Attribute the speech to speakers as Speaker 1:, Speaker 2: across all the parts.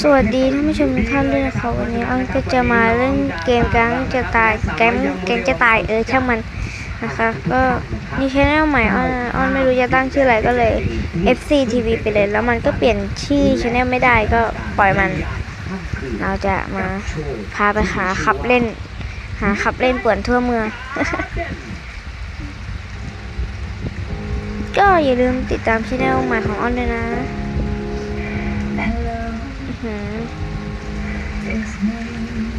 Speaker 1: สวัสดีท่านผู้ชมทุกท่านด้วยนะคะวันนี้อ้อนก็จะมาเล่นเกมแก๊งจะตายแก๊งแก๊งจะตายเออช่างมันนะคะก็นี่ชแนลใหม่อ้อนอ้อนไม่รู้จะตั้งชื่ออะไรก็เลย FC TV ไปเลยแล้วมันก็เปลี่ยนชื่อชแนลไม่ได้ก็ปล่อยมัน เราจะมาพาไปหาขับเล่น หาขับเล่นป่วนทั่วเมืองก็อย่าลืมติดตามชแนลใหม่ของอ้อนด้วยนะ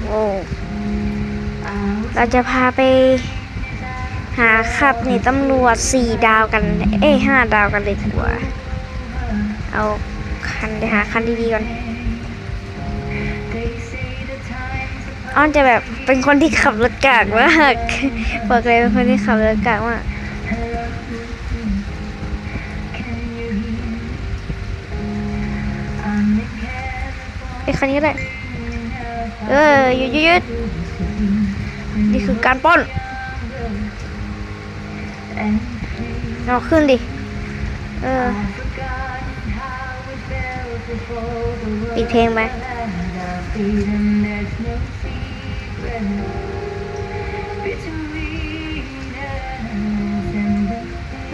Speaker 1: โอ้เราจะพาไป หาขับนีตำรวจสี่ดาวกัน เอ้ห้าดาวกันเลยดีกว่า เอาคันไปหาคันดีๆก่อนอ้อนจะแบบเป็นคนที่ขับรถกากมากบอกเลยเป็นคนที่ขับรถกากมาก ไอ้คันนี้ก็ได้เออหยุดหยุดหยุดนี่คือการปล้นเอาขึ้นดิ เออปิดเพลงไป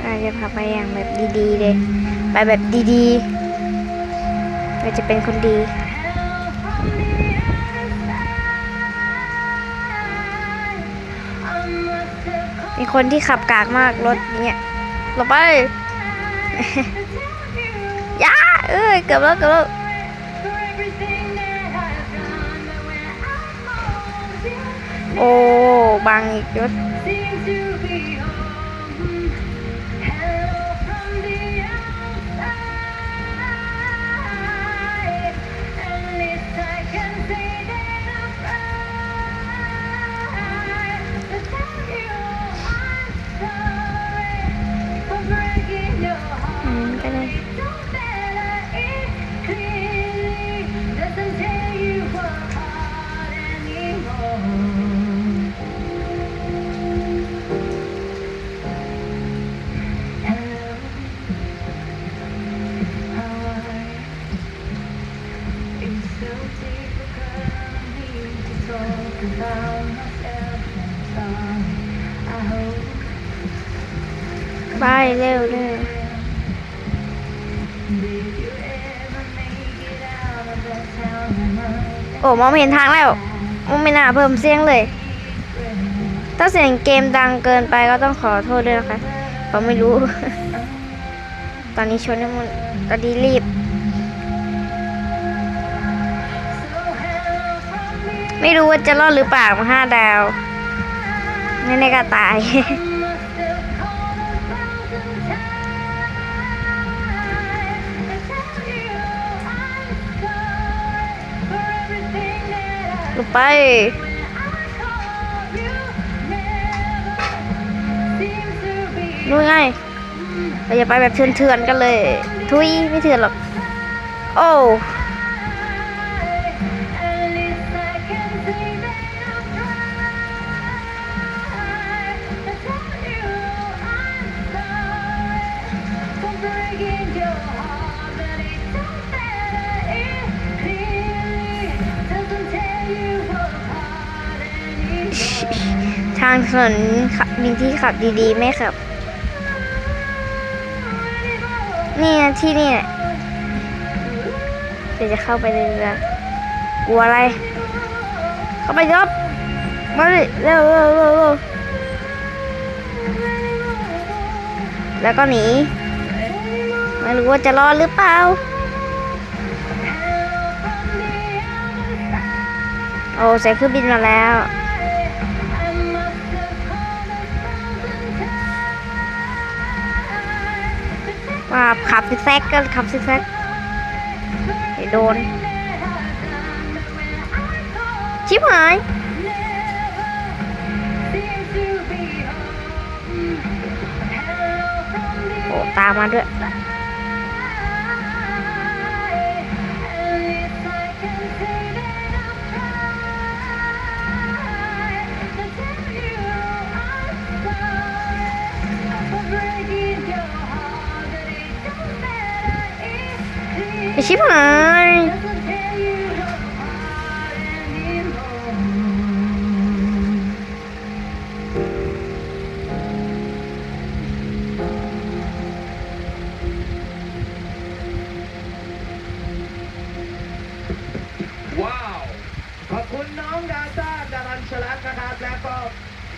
Speaker 1: เราจะพาไปอย่างแบบดีๆเลย ไปแบบดีๆเราจะเป็นคนดี เป็นคนที่ขับกากมากรถเนี้ยหลบไปยาเอ้ยเกือบแล้วเกือบแล้วโอ้บังอีกรถ ไปเร็วเร็วโอ้มองไม่เห็นทางแล้วมันไม่น่าเพิ่มเสียงเลย ถ้าเสียงเกมดังเกินไปก็ต้องขอโทษด้วยนะคะเพราะไม่รู้ ตอนนี้ชนให้มันตอนนี้รีบ ไม่รู้ว่าจะรอดหรือเปล่ามาห้าดาวแน่ๆก็ตายลงไปนู่นไงเราจะไปแบบเถื่อนๆกันเลย ทุยไม่เถื่อนหรอก โอ้ ทางถนนมีที่ขับดีๆไหมครับ นี่นะที่นี่น่ะเดี๋ยวจะเข้าไปในเรือกลัวอะไร เข้าไปครับ มาเร็วเร็วเร็วเร็วแล้วก็หนี ไม่รู้ว่าจะรอดหรือเปล่า โอ้ใส่เครื่องบินมาแล้วว่าขับซิกแซกก็ขับซิกแซกไอ้โดน ชิบหายโอ้ตามมาด้วย ไ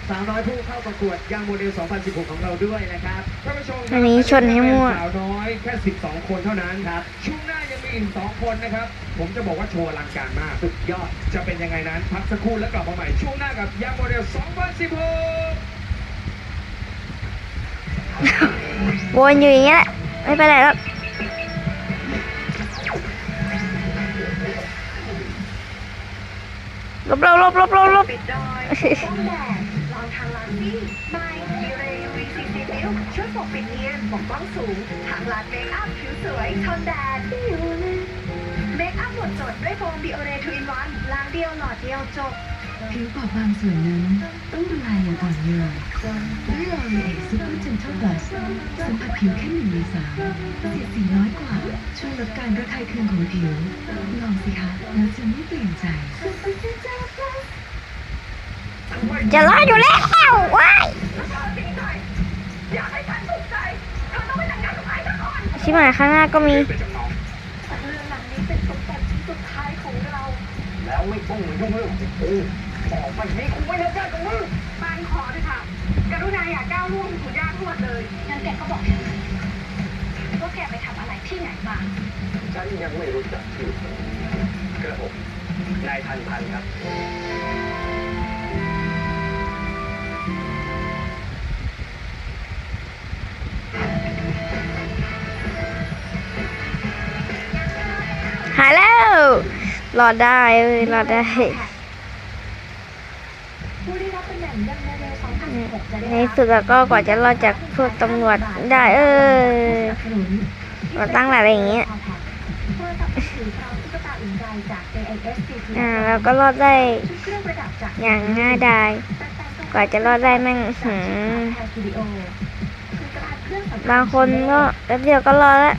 Speaker 1: สา
Speaker 2: วน้อยผู้เข้าประกวดยางโมเดล 2016 ของเราด้วยนะครับท่านผู้ชมครับ
Speaker 3: อันนี้ชนให้มั่ว
Speaker 2: สาวน้อยแค่ 12 คนเท่านั้นครับ ช่วงหน้ายังมีอีก 2 คนนะครับ ผมจะบอกว่าโชว์อลังการมาก สุดยอด จะเป็นยังไงนั้น พักสักครู่แล้วกลับมาใหม่ ช่วงหน้ากับยางโมเดล 2016
Speaker 3: วนอยู่อย่างเงี้ยแหละไม่ไปไหนแล้วลบลบลบลบลบลบ
Speaker 4: ปิดดอยป้องแดด ลองทางลาซี่ไมยูเรยูวีซีซีมิลช่วยปกปิดเนียนปกป้องสูงทางลานเมคอัพผิวสวยทนแดดเมคอัพหมดจดด้วยโฟมบิโอเรทูอินวันล้างเดียวหลอดเดียวจบ
Speaker 5: ผิวบอบบางส่วนนั้นต้องดูแลอย่างอ่อนโยนด้วยลอรีเอซูเปอร์เจนทัลบัสสัมผัสผิวแค่หนึ่งในสามเสียดสีน้อยกว่า ช่วยลดการระคายเคืองของผิว ลองสิคะแล้วจะไม่เปลี่ยนใจ
Speaker 3: จะรอดอยู่แล้วว้ายชิบหายข้างหน้าก็มี
Speaker 4: เรื่องหลังนี้เป็นสมบัติชิ้นสุดท้ายของเรา
Speaker 2: แล้วไม่ต้องมายุ่งเรื่องของกูบอกไปนี้กูไม่รับได้กับมึง
Speaker 4: ปานขอเลยค่ะ กรุณาอย่าก้าวล่วงคุณย่าทวดเลยงั้นแกก็บอกฉันว่าแกไปทำอะไรที่ไหนมา
Speaker 2: ฉันยังไม่รู้จักชื่อกระผมนายทันพันครับ
Speaker 3: รอดได้เอ้ยรอดได้ในสุดแล้วก็กว่าจะรอดจากพวกตำรวจได้เออเราตั้งหลักอะไรอย่างเงี้ย
Speaker 4: อ่าก AIS CT
Speaker 3: อ่าแล้วก็รอดได้
Speaker 4: อ
Speaker 3: ย่างง่ายดายกว่าจะรอดได้แม่งหืมบางคนก็แป๊บเดียวก็รอดแล้ว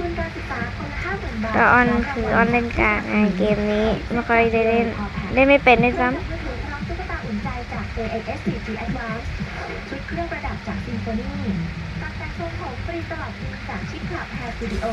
Speaker 4: รองชนะเลิศสองคนจะได้รับทุนการศึกษาคนละ50,000บาท
Speaker 3: แต่ออนคือออนเล่นกากไงเกมนี้ไม่ค่อยได้เล่นเล่นไม่เป็นด้วยซ้
Speaker 4: มือถือพร้อมตุ๊กตาอุ่นใจจาก AIS 4G Advance ชุดเครื่องประดับจาก Symphony ตัดแต่งทรงผมฟรีตลอดปีจากชิคคลับแฮร์สตูดิโอ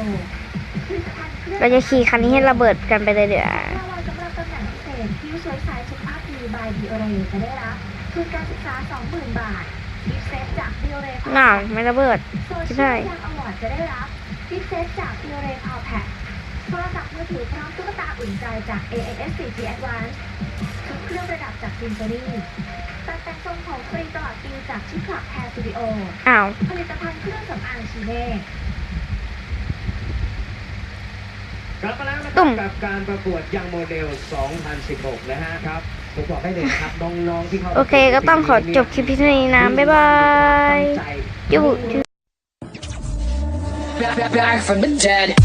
Speaker 4: ผลิตภัณฑ์เครื่องำ
Speaker 3: เราจะขี่คันนี้ให้ระเบิดกันไปเลยเดี๋ยว
Speaker 4: รางวัลสำหรับตำแหน่งพิเศษผิวสวยใสสุขภาพดีบายดีโอเรจะได้รับทุนการศึกษา 20,000 บาทกิฟต์เซตจากดีโอเร
Speaker 3: น่าไม่ระเบิด
Speaker 4: โซเชียลยังอวอร์ดจะได้รับ กิฟต์เซตจากดีโอเรพาวแพ็คโทรศัพท์มือถือพร้อมตุ๊กตาอุ่นใจจาก AIS 4G Advance ชุดเครื่องประดับจาก Symphony ตัดแต่งทรงผมฟรีตลอดปีจากชิคคลับแฮร์สตูดิโอ
Speaker 3: อ้าว
Speaker 4: ผลิตภัณฑ์เครื่องสำอางชีเน่
Speaker 2: กลับมาแล้วนะค
Speaker 3: ตุ่
Speaker 2: รับ
Speaker 3: ม
Speaker 2: กับการประกวดยังโมเดล 2016 นะฮะครับผมบอกได้เลยนะครับน้องๆที่เข้า
Speaker 3: โอเคก็ต้องขอจบคลิปที่เท่านี้นะ บ๊ายบาย
Speaker 2: ตั้งใจ
Speaker 3: จุ๊บ
Speaker 6: back, back from the dead.